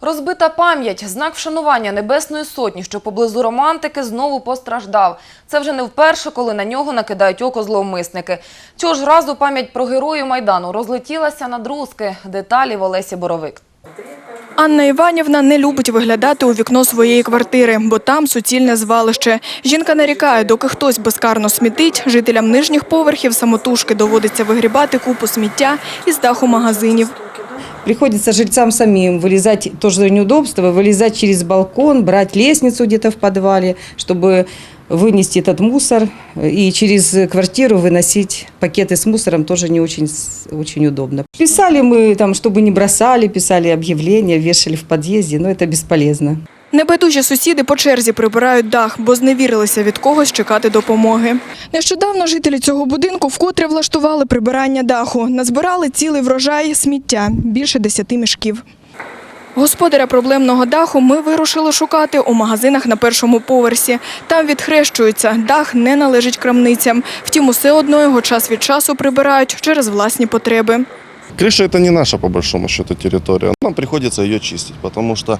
Розбита пам'ять, знак вшанування Небесної Сотні, що поблизу романтики, знову постраждав. Це вже не вперше, коли на нього накидають око зловмисники. Цього ж разу пам'ять про героїв Майдану розлетілася на друзки. Деталі в Олесі Боровик. Анна Іванівна не любить виглядати у вікно своєї квартири, бо там суцільне звалище. Жінка нарікає, доки хтось безкарно смітить, жителям нижніх поверхів самотужки доводиться вигрібати купу сміття із даху магазинів. Приходится жильцам самим вылезать, тоже неудобство, вылезать через балкон, брать лестницу где-то в подвале, чтобы вынести этот мусор и через квартиру выносить пакеты с мусором тоже не очень, очень удобно. Писали мы там, чтобы не бросали, писали объявления, вешали в подъезде, но это бесполезно. Небайдужі сусіди по черзі прибирають дах, бо зневірилися від когось чекати допомоги. Нещодавно жителі цього будинку вкотре влаштували прибирання даху. Назбирали цілий врожай сміття – більше десяти мішків. Господаря проблемного даху ми вирушили шукати у магазинах на першому поверсі. Там відхрещуються, дах не належить крамницям. Втім, усе одно його час від часу прибирають через власні потреби. Крыша это не наша, по большому счету, территория. Нам приходится ее чистить, потому что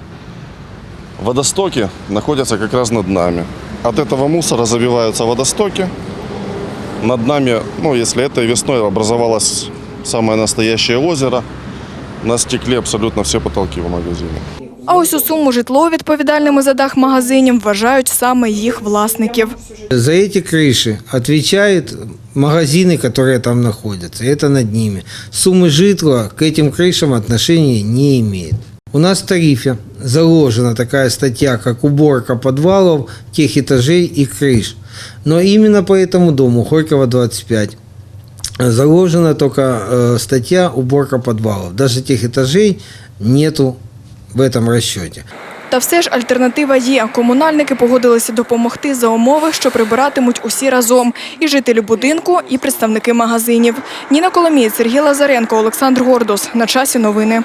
водостоки находятся как раз над нами. От этого мусора забиваются водостоки. Над нами, ну, если этой весной образовалось самое настоящее озеро, на стекле абсолютно все потолки в магазине. А ось у суму житло відповідальними за дах магазинів вважають саме їх власників. За эти крыши отвечают магазины, которые там находятся. Это над ними. Суммы житла к этим крышам отношения не имеет. У нас в тарифе заложена такая статья, как уборка подвалов, тех этажей и крыш. Но именно по этому дому, Хорькова 25, заложена только э, статья уборка подвалов. Даже тех этажей нету в этом расчете. Та все ж альтернатива є. Комунальники погодилися допомогти за умови, що прибиратимуть усі разом. І жителі будинку, і представники магазинів. Ніна Коломієць, Сергій Лазаренко, Олександр Гордос. На часі новини.